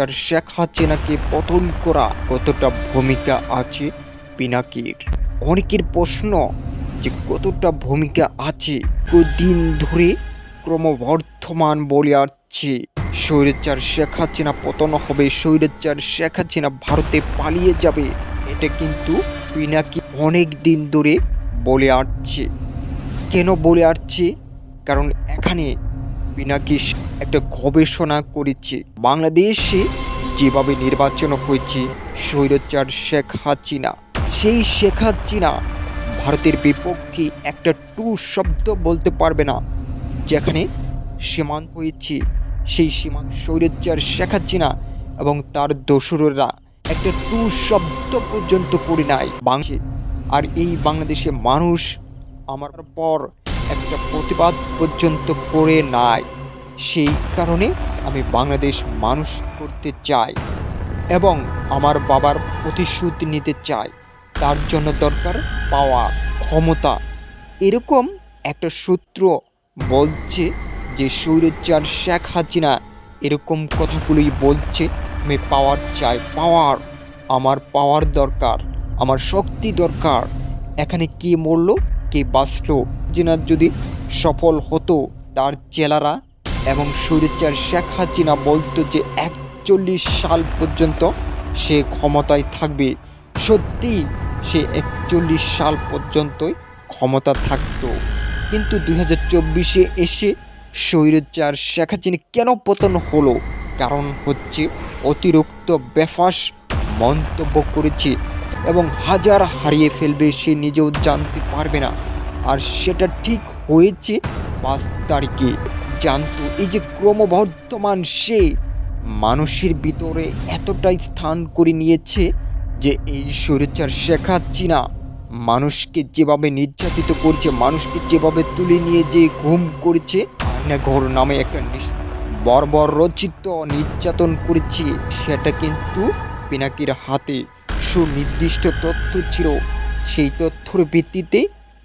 আর শেখ হাসিনাকে পতন করা কতটা ভূমিকা আছে পিনাকির? অনেকের প্রশ্ন যে কতটা ভূমিকা আছে কদিন ধরে ক্রমবর্ধমান বলে আসছে। স্বৈরাচার শেখ হাসিনা পতন হবে, স্বৈরাচার শেখ হাসিনা ভারতে পালিয়ে যাবে, এটা কিন্তু পিনাকি অনেক দিন ধরে বলে আসছে। কেন বলে আসছে? কারণ এখানে পিনাকি একটা গবেষণা করেছে। বাংলাদেশে যেভাবে নির্বাচন হয়েছে, স্বৈরাচার শেখ হাসিনা। সেই শেখ হাসিনা ভারতের বিপক্ষে একটা টু শব্দ বলতে পারবে না। যেখানে সীমান্ত হয়েছে, সেই সীমান্ত স্বৈরাচার শেখ হাসিনা এবং তার দোসররা একটা টু শব্দ পর্যন্ত করে নাই। বাংলাদেশে, আর এই বাংলাদেশে মানুষ আমার পর একটা প্রতিবাদ পর্যন্ত করে নাই। সেই কারণে আমি বাংলাদেশ মানুষ করতে চাই এবং আমার বাবার প্রতিশোধ নিতে চাই। তার জন্য দরকার পাওয়া ক্ষমতা। এরকম একটা সূত্র বলছে যে সৌরচার শেখ হাসিনা এরকম কথাগুলোই বলছে, আমি পাওয়ার চাই পাওয়ার আমার পাওয়ার দরকার, আমার শক্তি দরকার। এখানে কে মরল, কে বাঁচলো? জিনা যদি সফল হতো, তার চেলারা এবং সৌরচার শেখ হাসিনা বলতো যে একচল্লিশ সাল পর্যন্ত সে ক্ষমতায় থাকবে। সত্যি, সে একচল্লিশ সাল পর্যন্তই ক্ষমতা থাকতো। কিন্তু দুই হাজার চব্বিশে এসে স্বৈরাচার শেখ হাসিনা কেন পতন হলো? কারণ হচ্ছে অতিরিক্ত বেফাস মন্তব্য করেছে এবং হাজার হারিয়ে ফেলবে সে নিজেও জানতে পারবে না। আর সেটা ঠিক হয়েছে পাঁচ তারিখে। জানতো এই যে ক্রমবর্ধমান সে মানুষের ভিতরে এতটাই স্থান করে নিয়েছে যে এই স্বৈরাচার শেখ হাসিনা মানুষকে যেভাবে নির্যাতিত করছে, মানুষকে যেভাবে তুলে নিয়ে যে ঘুম করেছে, আয়নাঘর নামে একটা বর্বর রচিত নির্যাতন করেছে, সেটা কিন্তু পিনাকির হাতে সুনির্দিষ্ট তথ্য ছিল। সেই তথ্যর ভিত্তিতে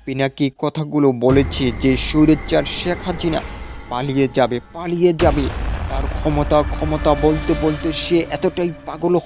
পিনাকি কথাগুলো বলেছে যে স্বৈরাচার শেখ হাসিনা পালিয়ে যাবে পালিয়ে যাবে। তার ক্ষমতা ক্ষমতা বলতে বলতে সে এতটাই পাগল